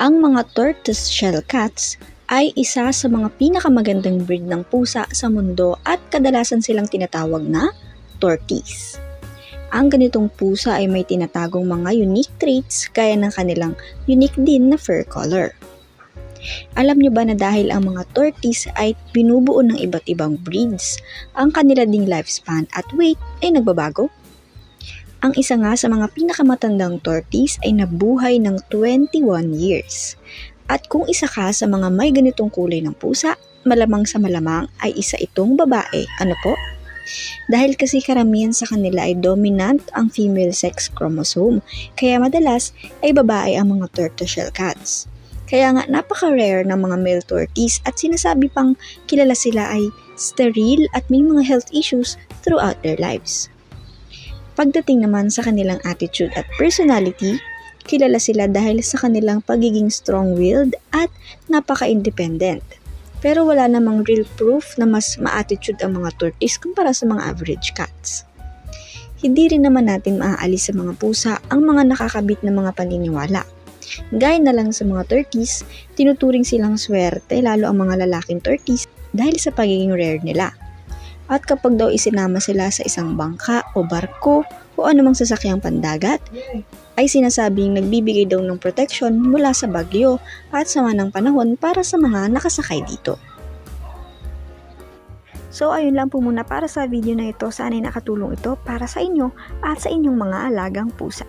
Ang mga tortoise shell cats ay isa sa mga pinakamagandang breed ng pusa sa mundo at kadalasan silang tinatawag na torties. Ang ganitong pusa ay may tinatagong mga unique traits gaya ng kanilang unique din na fur color. Alam nyo ba na dahil ang mga torties ay binubuo ng iba't ibang breeds, ang kanila ding lifespan at weight ay nagbabago? Ang isa nga sa mga pinakamatandang tortoise ay nabuhay ng 21 years. At kung isa ka sa mga may ganitong kulay ng pusa, malamang sa malamang ay isa itong babae. Ano po? Dahil kasi karamihan sa kanila ay dominant ang female sex chromosome, kaya madalas ay babae ang mga tortoiseshell cats. Kaya nga napaka-rare ng mga male tortoise at sinasabi pang kilala sila ay sterile at may mga health issues throughout their lives. Pagdating naman sa kanilang attitude at personality, kilala sila dahil sa kanilang pagiging strong-willed at napaka-independent. Pero wala namang real proof na mas ma-attitude ang mga tortoise kumpara sa mga average cats. Hindi rin naman natin maaalis sa mga pusa ang mga nakakabit na mga paniniwala. Gaya na lang sa mga tortoise, tinuturing silang swerte lalo ang mga lalaking tortoise dahil sa pagiging rare nila. At kapag daw isinama sila sa isang bangka o barko o anumang sasakyang pandagat, ay sinasabing nagbibigay daw ng protection mula sa bagyo at sama ng panahon para sa mga nakasakay dito. So ayun lang po muna para sa video na ito. Sana ay nakatulong ito para sa inyo at sa inyong mga alagang pusa.